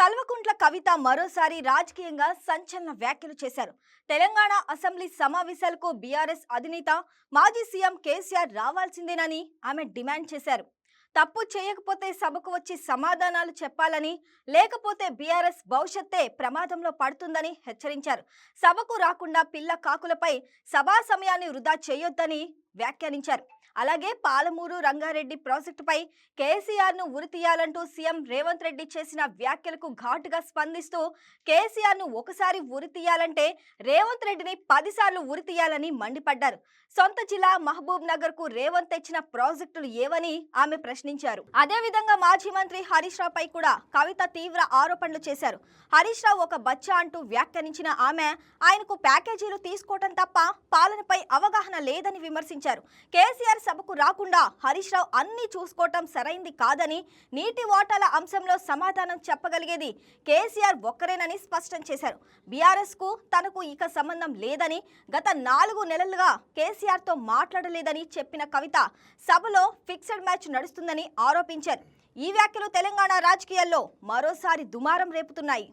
కల్వకుంట్ల కవిత మరోసారి రాజకీయంగా సంచలన వ్యాఖ్యలు చేశారు. తెలంగాణ అసెంబ్లీ సమావేశాలకు బీఆర్ఎస్ అధినేత మాజీ సీఎం కేసీఆర్ రావాల్సిందేనని ఆమె డిమాండ్ చేశారు. తప్పు చేయకపోతే సభకు వచ్చి సమాధానాలు చెప్పాలని లేకపోతే బీఆర్ఎస్ భవిష్యత్తే ప్రమాదంలో పడుతుందని హెచ్చరించారు. సభకు రాకుండా పిల్ల కాకులపై సభా సమయాన్ని వృధా చేయొద్దని వ్యాఖ్యానించారు. అలాగే పాలమూరు రంగారెడ్డి ప్రాజెక్టుపై కేసీఆర్ను ఉరితీయాలంటూ సీఎం రేవంత్ రెడ్డి చేసిన వ్యాఖ్యలకు ఘాటుగా స్పందిస్తూ కేసీఆర్ను ఒకసారి ఉరితీయాలంటే రేవంత్ రెడ్డిని పదిసార్లు ఉరితీయాలని మండిపడ్డారు. సొంత జిల్లా మహబూబ్ నగర్కు రేవంత్ తెచ్చిన ప్రాజెక్టులు ఏవని ఆమె ప్రశ్నించారు. అదేవిధంగా మాజీ మంత్రి హరీష్ రావు పై కూడా కవిత తీవ్ర ఆరోపణలు చేశారు. హరీష్ రావు ఒక బచ్చా అంటూ వ్యాఖ్యానించిన ఆమె ఆయనకు ప్యాకేజీలు తీసుకోవటం తప్ప పాలనపై అవగాహన లేదని విమర్శించారు. కేసీఆర్ సభకు రాకుండా హరీష్ రావు అన్ని చూసుకోవటం సరైంది కాదని నీటి ఓటాల అంశంలో సమాధానం చెప్పగలిగేది కేసీఆర్ ఒక్కరేనని స్పష్టం చేశారు. బీఆర్ఎస్కు తనకు ఇక సంబంధం లేదని గత నాలుగు నెలలుగా కేసీఆర్తో మాట్లాడలేదని చెప్పిన కవిత సభలో ఫిక్స్డ్ మ్యాచ్ నడుస్తుందని ఆరోపించారు. ఈ వ్యాఖ్యలు తెలంగాణ రాజకీయాల్లో మరోసారి దుమారం రేపుతున్నాయి.